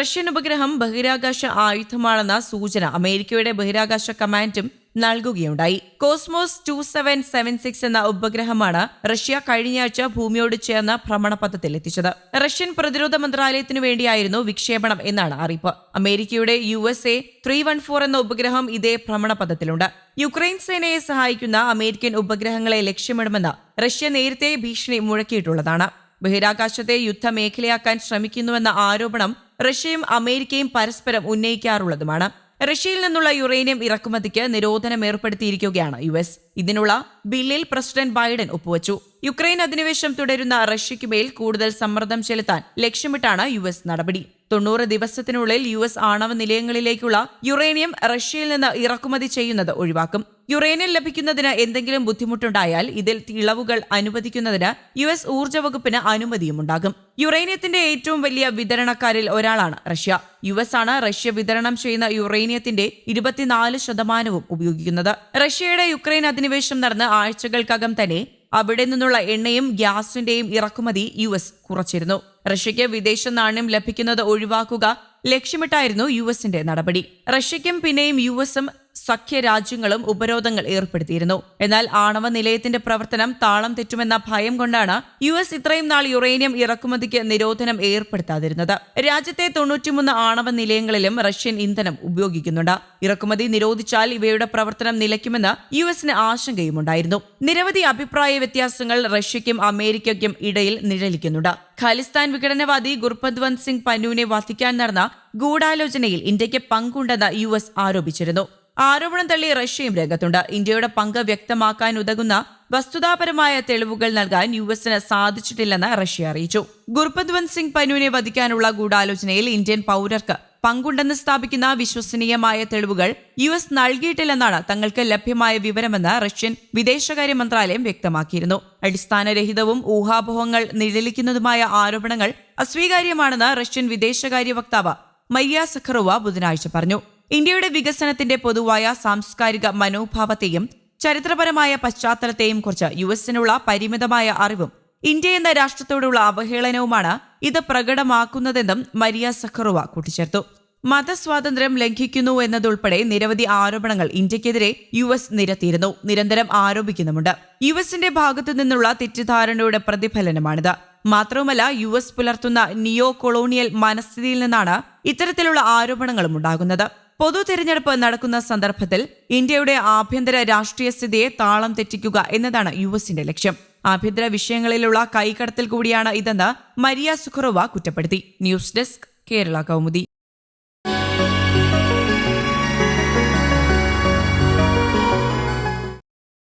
Russian ഉപഗ്രഹം ബഹിരാകാശ ആയുധമാണെന്ന സൂചന അമേരിക്കയുടെ ബഹിരാകാശ കമാൻഡും നൽകുകയുണ്ടായി. Cosmos two seven seven six എന്ന ഉപഗ്രഹമാണ് റഷ്യ കഴിഞ്ഞയാഴ്ച ഭൂമിയോട് ചേർന്ന ഭ്രമണപഥത്തിൽ എത്തിച്ചത്. റഷ്യൻ പ്രതിരോധ മന്ത്രാലയത്തിനു വേണ്ടിയായിരുന്നു വിക്ഷേപണം എന്നാണ് അറിയിപ്പ്. അമേരിക്കയുടെ U S A three one four എന്ന ഉപഗ്രഹം ഇതേ ഭ്രമണപഥത്തിലുണ്ട്. യുക്രൈൻ സേനയെ സഹായിക്കുന്ന അമേരിക്കൻ ഉപഗ്രഹങ്ങളെ ലക്ഷ്യമിടുമെന്ന് റഷ്യ നേരത്തെ ഭീഷണി മുഴക്കിയിട്ടുള്ളതാണ്. ബഹിരാകാശത്തെ യുദ്ധമേഖലയാക്കാൻ ശ്രമിക്കുന്നുവെന്ന ആരോപണം റഷ്യയും അമേരിക്കയും പരസ്പരം ഉന്നയിക്കാറുള്ളതുമാണ്. റഷ്യയിൽ നിന്നുള്ള യുറേനിയം ഇറക്കുമതിക്ക് നിരോധനം ഏർപ്പെടുത്തിയിരിക്കുകയാണ് യു എസ്. ഇതിനുള്ള ബില്ലിൽ പ്രസിഡന്റ് ബൈഡൻ ഒപ്പുവച്ചു. യുക്രൈൻ അധിനിവേശം തുടരുന്ന റഷ്യയ്ക്ക് മേൽ കൂടുതൽ സമ്മർദ്ദം ചെലുത്താൻ ലക്ഷ്യമിട്ടാണ് യു എസ് നടപടി. തൊണ്ണൂറ് ദിവസത്തിനുള്ളിൽ യു എസ് ആണവ നിലയങ്ങളിലേക്കുള്ള യുറേനിയം റഷ്യയിൽ നിന്ന് ഇറക്കുമതി ചെയ്യുന്നത് ഒഴിവാക്കും. യുറേനിയം ലഭിക്കുന്നതിന് എന്തെങ്കിലും ബുദ്ധിമുട്ടുണ്ടായാൽ ഇതിൽ ഇളവുകൾ അനുവദിക്കുന്നതിന് യു എസ് ഊർജ വകുപ്പിന് അനുമതിയുമുണ്ടാകും യുറേനിയത്തിന്റെ ഏറ്റവും വലിയ വിതരണക്കാരിൽ ഒരാളാണ് റഷ്യ. യു എസ് ആണ് റഷ്യ വിതരണം ചെയ്യുന്ന യുറേനിയത്തിന്റെ ഇരുപത്തിനാല് ശതമാനവും ഉപയോഗിക്കുന്നത്. റഷ്യയുടെ യുക്രൈൻ അധിനിവേശം നടന്ന് ആഴ്ചകൾക്കകം തന്നെ അവിടെ നിന്നുള്ള എണ്ണയും ഗ്യാസിന്റെയും ഇറക്കുമതി യു എസ് കുറച്ചിരുന്നു. റഷ്യയ്ക്ക് വിദേശ നാണ്യം ലഭിക്കുന്നത് ഒഴിവാക്കുക ലക്ഷ്യമിട്ടായിരുന്നു യു എസിന്റെ നടപടി. റഷ്യയ്ക്കും പിന്നെയും യു എസും സഖ്യ രാജ്യങ്ങളും ഉപരോധങ്ങൾ ഏർപ്പെടുത്തിയിരുന്നു. എന്നാൽ ആണവ നിലയത്തിന്റെ പ്രവർത്തനം താളം തെറ്റുമെന്ന ഭയം കൊണ്ടാണ് യു എസ് ഇത്രയും നാൾ യുറേനിയം ഇറക്കുമതിക്ക് നിരോധനം ഏർപ്പെടുത്താതിരുന്നത്. രാജ്യത്തെ തൊണ്ണൂറ്റിമൂന്ന് ആണവ നിലയങ്ങളിലും റഷ്യൻ ഇന്ധനം ഉപയോഗിക്കുന്നുണ്ട്. ഇറക്കുമതി നിരോധിച്ചാൽ ഇവയുടെ പ്രവർത്തനം നിലയ്ക്കുമെന്ന് യു എസിന് ആശങ്കയുമുണ്ടായിരുന്നു. നിരവധി അഭിപ്രായ വ്യത്യാസങ്ങൾ റഷ്യയ്ക്കും അമേരിക്കയ്ക്കും ഇടയിൽ നിഴലിക്കുന്നുണ്ട്. ഖാലിസ്ഥാൻ വിഘടനവാദി ഗുർപദ്വന്ത് സിംഗ് പന്നൂനെ വധിക്കാൻ നടന്ന ഗൂഢാലോചനയിൽ ഇന്ത്യയ്ക്ക് പങ്കുണ്ടെന്ന് യു എസ് ആരോപിച്ചിരുന്നു. ആരോപണം തള്ളി റഷ്യയും രംഗത്തുണ്ട്. ഇന്ത്യയുടെ പങ്ക് വ്യക്തമാക്കാൻ ഉതകുന്ന വസ്തുതാപരമായ തെളിവുകൾ നൽകാൻ യു എസിന് സാധിച്ചിട്ടില്ലെന്ന് റഷ്യ അറിയിച്ചു. ഗുർപദ്വന്ത് സിംഗ് പനുവിനെ വധിക്കാനുള്ള ഗൂഢാലോചനയിൽ ഇന്ത്യൻ പൗരർക്ക് പങ്കുണ്ടെന്ന് സ്ഥാപിക്കുന്ന വിശ്വസനീയമായ തെളിവുകൾ യു എസ് നൽകിയിട്ടില്ലെന്നാണ് തങ്ങൾക്ക് ലഭ്യമായ വിവരമെന്ന് റഷ്യൻ വിദേശകാര്യ മന്ത്രാലയം വ്യക്തമാക്കിയിരുന്നു. അടിസ്ഥാനരഹിതവും ഊഹാപോഹങ്ങൾ നിഴലിക്കുന്നതുമായ ആരോപണങ്ങൾ അസ്വീകാര്യമാണെന്ന് റഷ്യൻ വിദേശകാര്യ വക്താവ് മയ്യ സഖറോവ ബുധനാഴ്ച പറഞ്ഞു. ഇന്ത്യയുടെ വികസനത്തിന്റെ പൊതുവായ സാംസ്കാരിക മനോഭാവത്തെയും ചരിത്രപരമായ പശ്ചാത്തലത്തെയും കുറിച്ച് യു എസിനുള്ള പരിമിതമായ അറിവും ഇന്ത്യ എന്ന രാഷ്ട്രത്തോടുള്ള അവഹേളനവുമാണ് ഇത് പ്രകടമാക്കുന്നതെന്നും മരിയ സഖറുവ കൂട്ടിച്ചേർത്തു. മതസ്വാതന്ത്ര്യം ലംഘിക്കുന്നു എന്നതുൾപ്പെടെ നിരവധി ആരോപണങ്ങൾ ഇന്ത്യക്കെതിരെ യു എസ് നിരത്തിയിരുന്നു. നിരന്തരം ആരോപിക്കുന്നുമുണ്ട്. യു എസിന്റെ ഭാഗത്തു നിന്നുള്ള തെറ്റിദ്ധാരണയുടെ പ്രതിഫലനമാണിത്. മാത്രവുമല്ല യു എസ് പുലർത്തുന്ന നിയോ കൊളോണിയൽ മനസ്ഥിതിയിൽ നിന്നാണ് ഇത്തരത്തിലുള്ള ആരോപണങ്ങളും ഉണ്ടാകുന്നത്. പൊതു തെരഞ്ഞെടുപ്പ് നടക്കുന്ന സന്ദർഭത്തിൽ ഇന്ത്യയുടെ ആഭ്യന്തര രാഷ്ട്രീയ സ്ഥിതിയെ താളം തെറ്റിക്കുക എന്നതാണ് യു എസിന്റെ ലക്ഷ്യം. ആഭ്യന്തര വിഷയങ്ങളിലുള്ള കൈകടത്തൽ കൂടിയാണ് ഇതെന്ന് മരിയ സുഖറോവ കുറ്റപ്പെടുത്തി. News desk Kerala Kaumudi.